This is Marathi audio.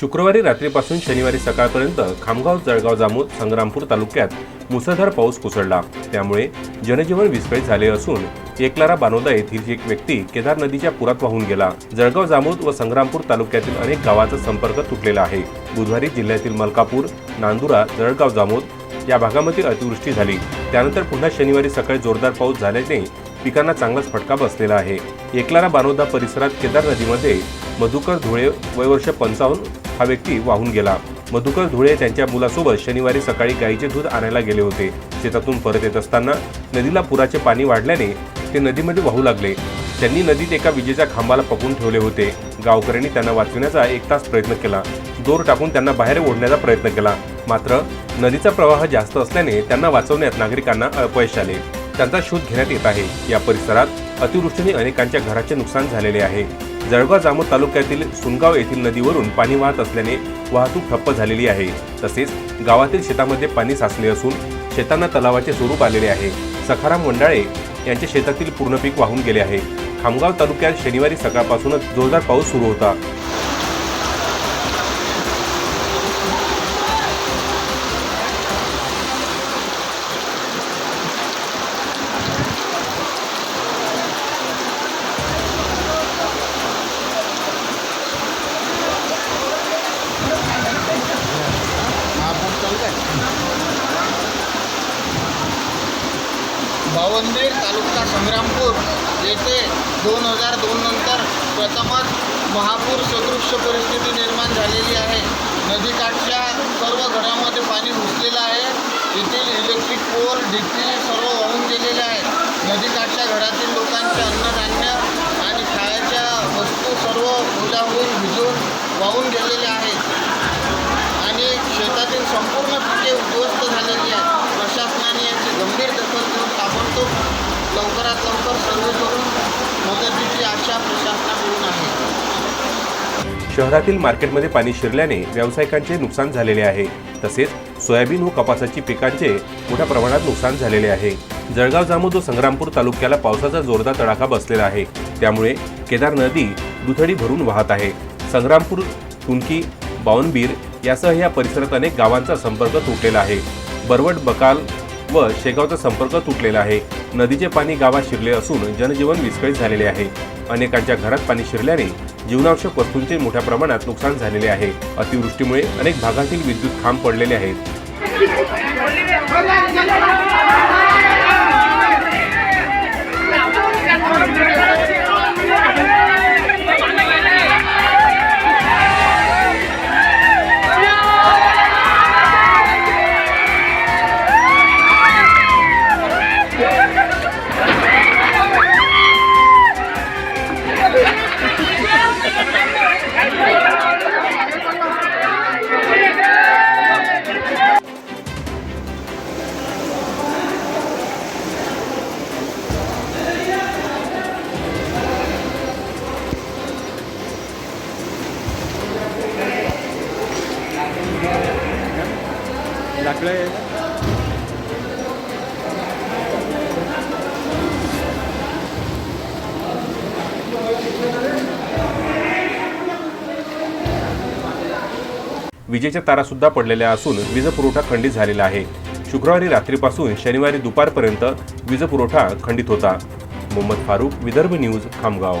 शुक्रवारी रात्रीपासून शनिवारी सकाळपर्यंत खामगाव जळगाव जामोद संग्रामपूर तालुक्यात मुसळधार पाऊस कोसळला. त्यामुळे जनजीवन विस्कळीत झाले असून एकलारा बानोदा येथील एक व्यक्ती केदार नदीच्या पुरात वाहून गेला. जळगाव जामोद व संग्रामपूर तालुक्यातील अनेक गावांचा संपर्क तुटलेला आहे. बुधवारी जिल्ह्यातील मलकापूर नांदुरा जळगाव जामोद या भागामध्ये अतिवृष्टी झाली. त्यानंतर पुन्हा शनिवारी सकाळी जोरदार पाऊस झाल्याने पिकांना चांगलाच फटका बसलेला आहे. एकलारा बानोदा परिसरात केदार नदीमध्ये मधुकर धुळे वय वर्ष पंचावन्न हा व्यक्ती वाहून गेला. मधुकर धुळे त्यांच्या मुलासोबत शनिवारी सकाळी गाईचे दूध आणायला गेले होते. शेतातून परत येत असताना नदीला पुराचे पाणी वाढल्याने ते नदीमध्ये वाहू लागले. त्यांनी नदीत एका विजेच्या खांबाला पकडून ठेवले होते. गावकऱ्यांनी त्यांना वाचविण्याचा एक तास प्रयत्न केला. दोर टाकून त्यांना बाहेर ओढण्याचा प्रयत्न केला. मात्र नदीचा प्रवाह जास्त असल्याने त्यांना वाचवण्यात नागरिकांना अपयश आले. त्यांचा शोध घेण्यात येत आहे. या परिसरात अतिवृष्टीने अनेकांच्या घराचे नुकसान झालेले आहे. जळगाव जामोद तालुक्यातील सुनगाव येथील नदीवरून पाणी वाहत असल्याने वाहतूक ठप्प झालेली आहे. तसेच गावातील शेतामध्ये पाणी साचले असून शेतांना तलावाचे स्वरूप आलेले आहे. सखाराम वंडाळे यांच्या शेतातील पूर्ण पीक वाहून गेले आहे. खामगाव तालुक्यात शनिवारी सकाळपासूनच जोरदार पाऊस सुरू होता. भावंदीर तालुका संग्रामपूर येथे दोन हजार दोन नंतर प्रथमच महापूर सदृश्य परिस्थिती निर्माण झालेली आहे. नदीकाठच्या सर्व घरामध्ये पाणी घुसलेलं आहे. येथील इलेक्ट्रिक पोल डीपी सर्व वाहून गेलेले आहे. नदीकाठच्या घरातील लोकांचे अन्नधान्य आणि खायाच्या वस्तू सर्व ओल्याहून भिजून वाहून गेलेल्या आहेत आणि शेतातील संपूर्ण पिके उद्ध्वस्त झालेली आहेत. लवकरात लवकर सर्वे करून मदतीची आशा प्रशासनाकडून आहे. शहरातील मार्केटमध्ये पाणी शिरल्याने व्यावसायिकांचे नुकसान झालेले आहे. तसेच सोयाबीन व कपासाची पिकांचे मोठ्या प्रमाणात नुकसान झालेले आहे. जळगाव जामोद व संग्रामपूर तालुक्याला पावसाचा जोरदार तडाखा बसलेला आहे. त्यामुळे केदार नदी दुथडी भरून वाहत आहे. संग्रामपूर तुनकी बावनबीर यासह या परिसरात अनेक गावांचा संपर्क तुटलेला आहे. बरवट बकाल व शेगावचा संपर्क तुटलेला आहे. नदीचे पाणी गावात शिरले असून जनजीवन विस्कळीत झालेले आहे. अनेकांच्या घरात पाणी शिरल्याने जीवनावश्यक वस्तूंचे मोठ्या प्रमाणात नुकसान झालेले आहे. अतिवृष्टीमुळे अनेक भागातील विद्युत खांब पडलेले आहेत. विजेच्या तारा सुद्धा पडलेल्या असून वीज पुरवठा खंडित झालेला आहे. शुक्रवारी रात्रीपासून शनिवारी दुपारपर्यंत वीज पुरवठा खंडित होता. मोहम्मद फारूक विदर्भ न्यूज खामगाव.